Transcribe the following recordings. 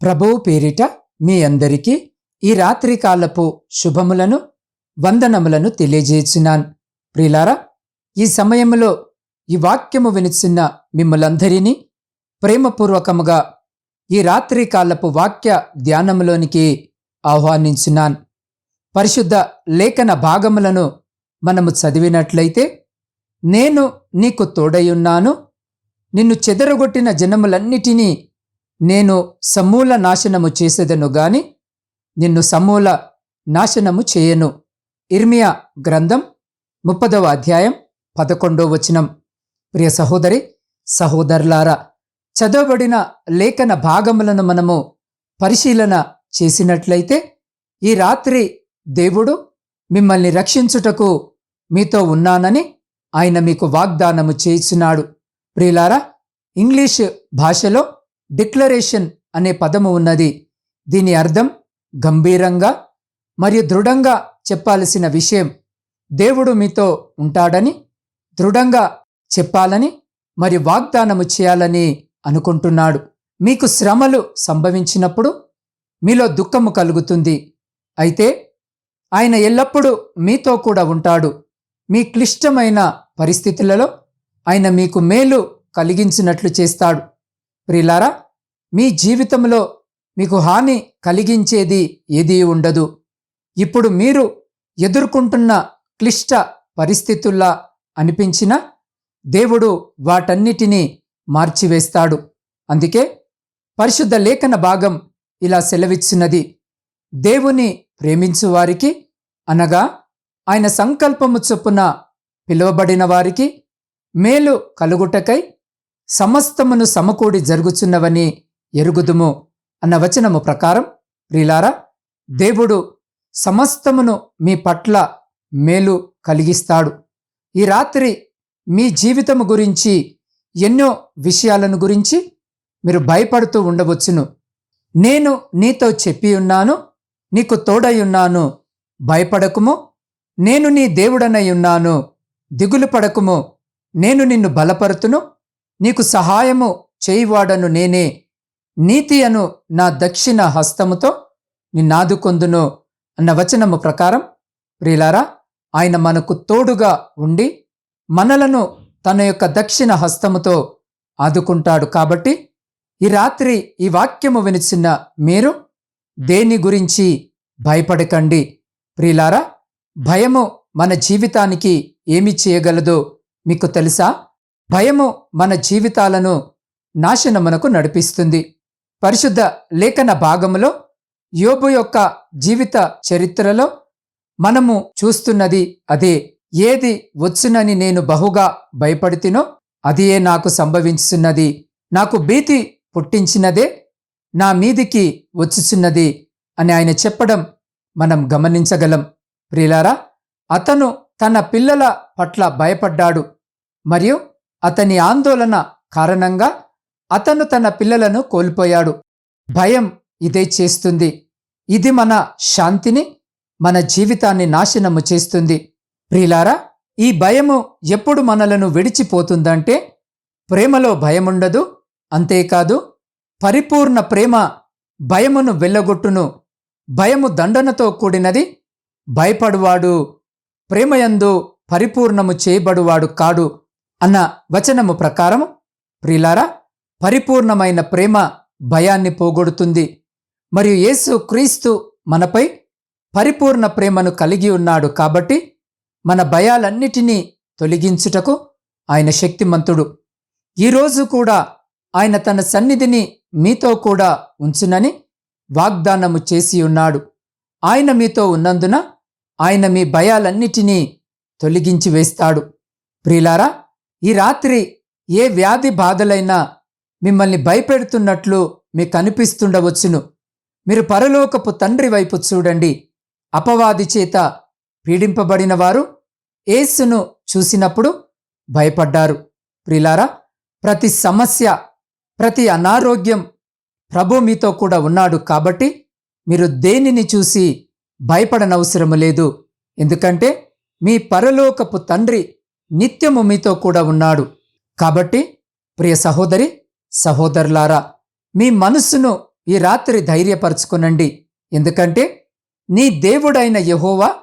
ప్రభువు పేరిట మీ అందరికీ ఈ రాత్రికాలపు శుభములను వందనములను తెలియజేసినాన్ ప్రిలారా ఈ సమయంలో ఈ వాక్యము వినిచిన్న మిమ్మలందరినీ ప్రేమపూర్వకముగా ఈ రాత్రికాలపు వాక్య ధ్యానములోనికి ఆహ్వానించినాన్ పరిశుద్ధ లేఖన భాగములను మనము చదివినట్లయితే నేను నీకు తోడయున్నాను నిన్ను చెదరగొట్టిన జనములన్నిటినీ నేను సమూల నాశనము చేసేదను గాని నిన్ను సమూల నాశనము చేయను. ఇర్మియా గ్రంథం ముప్పదవ అధ్యాయం పదకొండో వచనం. ప్రియ సహోదరి సహోదరులారా చదవబడిన లేఖన భాగములను మనము పరిశీలన చేసినట్లయితే ఈ రాత్రి దేవుడు మిమ్మల్ని రక్షించుటకు మీతో ఉన్నానని ఆయన మీకు వాగ్దానము చేసినాడు. ప్రియులారా ఇంగ్లీష్ భాషలో డిక్లరేషన్ అనే పదము ఉన్నది. దీని అర్థం గంభీరంగా మరియు దృఢంగా చెప్పాల్సిన విషయం. దేవుడు మీతో ఉంటాడని దృఢంగా చెప్పాలని మరి వాగ్దానము చేయాలని అనుకుంటున్నాడు. మీకు శ్రమలు సంభవించినప్పుడు మీలో దుఃఖము కలుగుతుంది. అయితే ఆయన ఎల్లప్పుడూ మీతో కూడా ఉంటాడు. మీ క్లిష్టమైన పరిస్థితులలో ఆయన మీకు మేలు కలిగించినట్లు చేస్తాడు. ప్రిలారా మీ జీవితంలో మీకు హాని కలిగించేది ఏదీ ఉండదు. ఇప్పుడు మీరు ఎదుర్కొంటున్న క్లిష్ట పరిస్థితుల్లా అనిపించిన దేవుడు వాటన్నిటినీ మార్చివేస్తాడు. అందుకే పరిశుద్ధ లేఖన భాగం ఇలా సెలవిచ్చినది దేవుని ప్రేమించు వారికి అనగా ఆయన సంకల్పము చొప్పున పిలువబడిన వారికి మేలు కలుగుటకై సమస్తమును సమకూడి జరుగుచున్నవని ఎరుగుదుము అన్న వచనము ప్రకారం ప్రిలారా దేవుడు సమస్తమును మీ పట్ల మేలు కలిగిస్తాడు. ఈ రాత్రి మీ జీవితము గురించి ఎన్నో విషయాలను గురించి మీరు భయపడుతూ ఉండవచ్చును. నేను నీతో చెప్పి ఉన్నాను నీకు తోడై ఉన్నాను భయపడకుము. నేను నీ దేవుడనై ఉన్నాను దిగులు పడకుము. నేను నిన్ను బలపరుతును. నీకు సహాయము చేయివాడను నేనే. నీతి అను నా దక్షిణ హస్తముతో నిన్నాదుకొందును అన్న వచనము ప్రకారం ప్రియులారా ఆయన మనకు తోడుగా ఉండి మనలను తన యొక్క దక్షిణ హస్తముతో ఆదుకుంటాడు కాబట్టి ఈ రాత్రి ఈ వాక్యము వినిచిన మీరు దేని గురించి భయపడకండి. ప్రియులారా భయము మన జీవితానికి ఏమి చేయగలదో మీకు తెలుసా? భయము మన జీవితాలను నాశనమునకు నడిపిస్తుంది. పరిశుద్ధ లేఖన భాగములో యోబు యొక్క జీవిత చరిత్రలో మనము చూస్తున్నది అదే. ఏది వచ్చునని నేను బహుగా భయపడితినో అదియే నాకు సంభవించున్నది నాకు భీతి పుట్టించినదే నా మీదికి వచ్చుచున్నది అని ఆయన చెప్పడం మనం గమనించగలం. ప్రియులారా అతను తన పిల్లల పట్ల భయపడ్డాడు మరియు అతని ఆందోళన కారణంగా అతను తన పిల్లలను కోల్పోయాడు. భయం ఇదే చేస్తుంది. ఇది మన శాంతిని మన జీవితాన్ని నాశనము చేస్తుంది. ప్రిలారా ఈ భయము ఎప్పుడు మనలను విడిచిపోతుందంటే ప్రేమలో భయముండదు అంతేకాదు పరిపూర్ణ ప్రేమ భయమును వెళ్ళగొట్టును భయము దండనతో కూడినది భయపడువాడు ప్రేమయందు పరిపూర్ణము చేయబడువాడు కాడు. అన్న వచనము ప్రకారము ప్రిలారా పరిపూర్ణమైన ప్రేమ భయాన్ని పోగొడుతుంది. మరియు యేసు క్రీస్తు మనపై పరిపూర్ణ ప్రేమను కలిగి ఉన్నాడు కాబట్టి మన భయాలన్నిటినీ తొలగించుటకు ఆయన శక్తిమంతుడు. ఈరోజు కూడా ఆయన తన సన్నిధిని మీతో కూడా ఉంచునని వాగ్దానము చేసి ఉన్నాడు. ఆయన మీతో ఉన్నందున ఆయన మీ భయాలన్నిటినీ తొలగించి వేస్తాడు. ప్రియులారా ఈ రాత్రి ఏ వ్యాధి బాధలైనా మిమ్మల్ని భయపెడుతున్నట్లు మీకు అనిపిస్తుండవచ్చును. మీరు పరలోకపు తండ్రి వైపు చూడండి. అపవాది చేత పీడింపబడిన వారు ఏసును చూసినప్పుడు భయపడ్డారు. ప్రిలారా ప్రతి సమస్య ప్రతి అనారోగ్యం ప్రభు మీతో కూడా ఉన్నాడు కాబట్టి మీరు దేనిని చూసి భయపడనవసరము లేదు. ఎందుకంటే మీ పరలోకపు తండ్రి నిత్యము మీతో కూడా ఉన్నాడు. కాబట్టి ప్రియ సహోదరి సహోదరులారా మీ మనస్సును ఈ రాత్రి ధైర్యపరచుకునండి. ఎందుకంటే నీ దేవుడైన యహోవా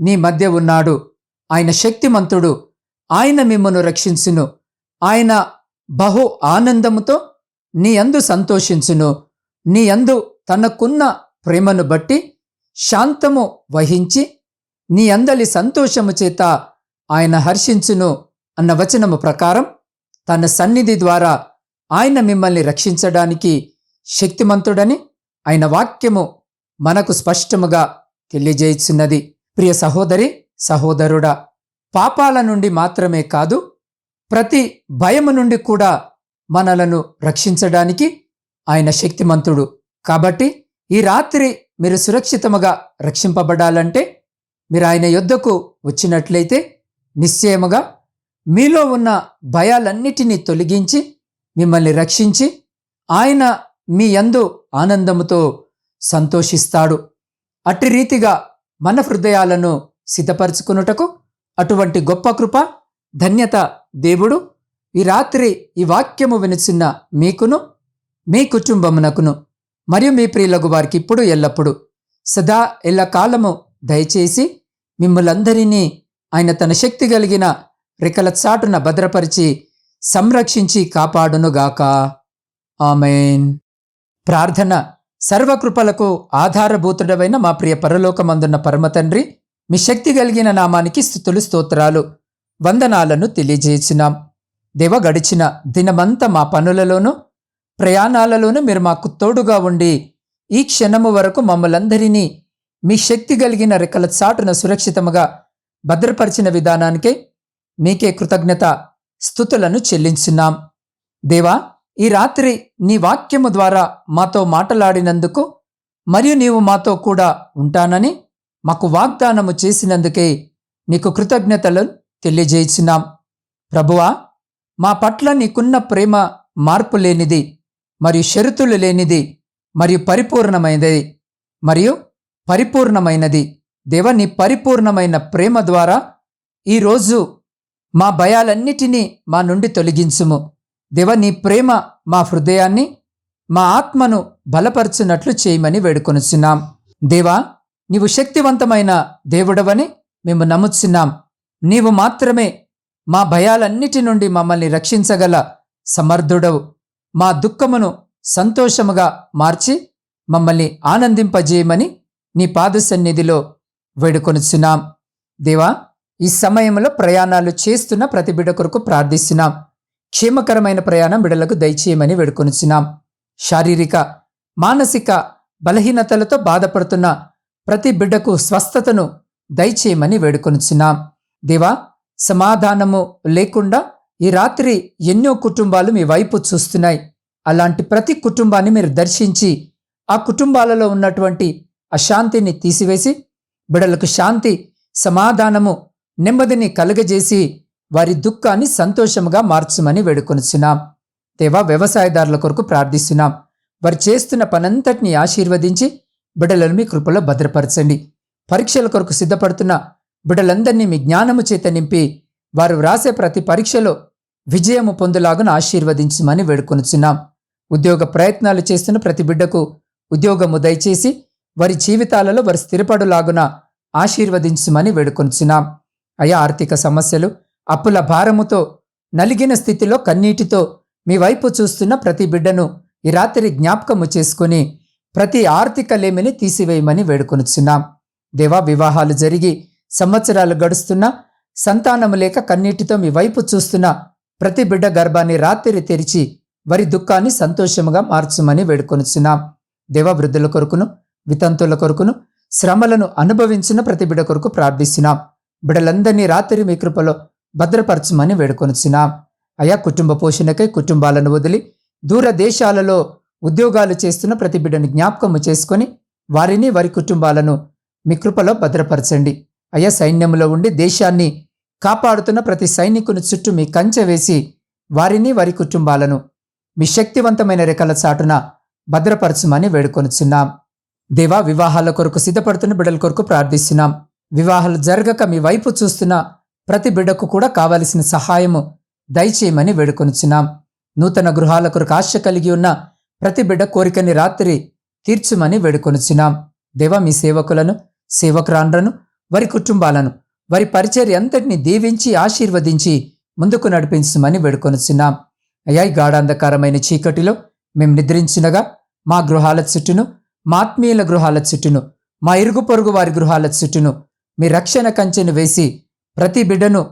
నీ మధ్య ఉన్నాడు. ఆయన శక్తిమంతుడు. ఆయన మిమ్మను రక్షించును. ఆయన బహు ఆనందముతో నీ అందు సంతోషించును. నీ అందు తనకున్న ప్రేమను బట్టి శాంతము వహించి నీ అందలి సంతోషము చేత ఆయన హర్షించును అన్న వచనము ప్రకారం తన సన్నిధి ద్వారా ఆయన మిమ్మల్ని రక్షించడానికి శక్తిమంతుడని ఆయన వాక్యము మనకు స్పష్టముగా తెలియజేయుచున్నది. ప్రియ సహోదరి సహోదరుడా పాపాల నుండి మాత్రమే కాదు ప్రతి భయము నుండి కూడా మనలను రక్షించడానికి ఆయన శక్తిమంతుడు. కాబట్టి ఈ రాత్రి మీరు సురక్షితముగా రక్షింపబడాలంటే మీరు ఆయన యొద్దకు వచ్చినట్లయితే నిశ్చయముగా మీలో ఉన్న భయాలన్నిటినీ తొలగించి మిమ్మల్ని రక్షించి ఆయన మీ యందు ఆనందముతో సంతోషిస్తాడు. అట్టి రీతిగా మన హృదయాలను సిద్ధపరచుకున్నటకు అటువంటి గొప్ప కృప ధన్యత దేవుడు ఈ రాత్రి ఈ వాక్యము వినిచిన్న మీకును మీ కుటుంబమునకును మరియు మీ ప్రియులకు వారికి ఇప్పుడు ఎల్లప్పుడు సదా ఎల్ల కాలము దయచేసి మిమ్మలందరినీ ఆయన తన శక్తి కలిగిన రెక్కల చాటున భద్రపరిచి సంరక్షించి కాపాడునుగాక. ఆమెన్. ప్రార్థన సర్వకృపలకు ఆధారభూతుడవైన మా ప్రియ పరలోకమందున్న పరమతండ్రి మీ శక్తి కలిగిన నామానికి స్థుతులు స్తోత్రాలు వందనాలను తెలియజేసినాం దేవ గడిచిన దినమంతా మా పనులలోనూ ప్రయాణాలలోనూ మీరు మాకు తోడుగా ఉండి ఈ క్షణము వరకు మమ్మలందరినీ మీ శక్తి కలిగిన రెక్కల చాటున సురక్షితముగా భద్రపరిచిన విధానానికే మీకే కృతజ్ఞత స్థుతులను చెల్లించున్నాం. దేవా ఈ రాత్రి నీ వాక్యము ద్వారా మాతో మాటలాడినందుకు మరియు నీవు మాతో కూడా ఉంటానని మాకు వాగ్దానము చేసినందుకే నీకు కృతజ్ఞతలు తెలియజేయించున్నాం. ప్రభువా మా పట్ల నీకున్న ప్రేమ మార్పు లేనిది మరియు షరతులు లేనిది మరియు పరిపూర్ణమైనది మరియు పరిపూర్ణమైనది. దేవ నీ పరిపూర్ణమైన ప్రేమ ద్వారా ఈరోజు మా భయాలన్నిటినీ మా నుండి తొలగించుము. దేవ నీ ప్రేమ మా హృదయాన్ని మా ఆత్మను బలపరచునట్లు చేయమని వేడుకొనుచున్నాం. దేవా నీవు శక్తివంతమైన దేవుడవని మేము నమ్ముచున్నాం. నీవు మాత్రమే మా భయాలన్నిటి నుండి మమ్మల్ని రక్షించగల సమర్థుడవు. మా దుఃఖమును సంతోషముగా మార్చి మమ్మల్ని ఆనందింపజేయమని నీ పాద సన్నిధిలో వేడుకొనిచున్నాం. దేవా ఈ సమయంలో ప్రయాణాలు చేస్తున్న ప్రతి బిడ్డ కొరకు ప్రార్థిస్తున్నాం. క్షేమకరమైన ప్రయాణం బిడలకు దయచేయమని వేడుకొనిచున్నాం. శారీరక మానసిక బలహీనతలతో బాధపడుతున్న ప్రతి బిడ్డకు స్వస్థతను దయచేయమని వేడుకొనిచున్నాం. దేవా సమాధానము లేకుండా ఈ రాత్రి ఎన్నో కుటుంబాలు మీ వైపు చూస్తున్నాయి. అలాంటి ప్రతి కుటుంబాన్ని మీరు దర్శించి ఆ కుటుంబాలలో ఉన్నటువంటి అశాంతిని తీసివేసి బిడలకు శాంతి సమాధానము నెమ్మదిని కలుగజేసి వారి దుఃఖాన్ని సంతోషముగా మార్చమని వేడుకొనుచున్నాం. దేవా వ్యవసాయదారుల కొరకు ప్రార్థిస్తున్నాం. వారు చేస్తున్న పనంతటిని ఆశీర్వదించి బిడలను మీ కృపలో భద్రపరచండి. పరీక్షల కొరకు సిద్ధపడుతున్న బిడలందరినీ మీ జ్ఞానము చేత నింపి వారు వ్రాసే ప్రతి పరీక్షలో విజయము పొందులాగున ఆశీర్వదించమని వేడుకొనుచున్నాం. ఉద్యోగ ప్రయత్నాలు చేస్తున్న ప్రతి బిడ్డకు ఉద్యోగము దయచేసి వారి జీవితాలలో వారు స్థిరపడులాగున ఆశీర్వదించమని వేడుకొంచున్నాం అయా ఆర్థిక సమస్యలు అప్పుల భారముతో నలిగిన స్థితిలో కన్నీటితో మీ వైపు చూస్తున్న ప్రతి బిడ్డను ఈ రాత్రి జ్ఞాపకము చేసుకుని ప్రతి ఆర్థిక లేమిని తీసివేయమని వేడుకొనుచున్నాం. దేవా వివాహాలు జరిగి సంవత్సరాలు గడుస్తున్నా సంతానము లేక కన్నీటితో మీ వైపు చూస్తున్న ప్రతి బిడ్డ గర్భాన్ని రాత్రి తెరిచి వారి దుఃఖాన్ని సంతోషముగా మార్చుమని వేడుకొనుచున్నాం. దేవ వృద్ధుల కొరకును వితంతుల కొరకును శ్రమలను అనుభవించిన ప్రతి బిడ కొరకు ప్రార్థిస్తున్నాం. బిడలందరినీ రాత్రి మీ కృపలో భద్రపరచమని వేడుకొనుచున్నాం. అయా కుటుంబ పోషణకై కుటుంబాలను వదిలి దూర దేశాలలో ఉద్యోగాలు చేస్తున్న ప్రతి బిడ్డను జ్ఞాపకము చేసుకొని వారిని వారి కుటుంబాలను మీ కృపలో భద్రపరచండి. అయ్యా సైన్యంలో ఉండి దేశాన్ని కాపాడుతున్న ప్రతి సైనికుని చుట్టూ మీ కంచె వేసి వారిని వారి కుటుంబాలను మీ శక్తివంతమైన రెక్కల చాటున భద్రపరచమని వేడుకొనుచున్నాం. దేవా వివాహాల కొరకు సిద్ధపడుతున్న బిడ్డల కొరకు ప్రార్థిస్తున్నాం. వివాహాలు జరగక మీ వైపు చూస్తున్న ప్రతి బిడ్డకు కూడా కావలసిన సహాయము దయచేయమని వేడుకొనుచున్నాం. నూతన గృహాల కొరకు ఆశ కలిగి ఉన్న ప్రతి బిడ్డ కోరికని రాత్రి తీర్చుమని వేడుకొనుచున్నాం. దేవ మీ సేవకులను సేవకురాండ్రను వారి కుటుంబాలను వారి పరిచర్య అంతటిని దీవించి ఆశీర్వదించి ముందుకు నడిపించమని వేడుకొనుచున్నాం. అయ్యా గాఢాంధకారమైన చీకటిలో మేము నిద్రించినగా మా గృహాల చుట్టూను మాత్మీయుల గృహాల చుట్టూను మా ఇరుగు పొరుగు వారి గృహాల చుట్టూను మీ రక్షణ కంచెను వేసి ప్రతి బిడ్డను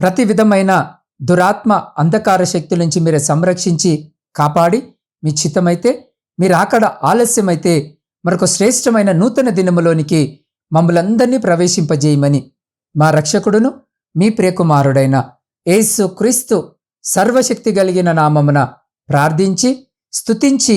ప్రతి విధమైన దురాత్మ అంధకార శక్తుల నుంచి మీరు సంరక్షించి కాపాడి మీ చిత్తమైతే మీరు అక్కడ ఆలస్యమైతే మరొక శ్రేష్టమైన నూతన దినములోనికి మమ్మలందరినీ ప్రవేశింపజేయమని మా రక్షకుడును మీ ప్రియకుమారుడైన ఏసు క్రీస్తు సర్వశక్తి కలిగిన నామమున ప్రార్థించి స్తుతించి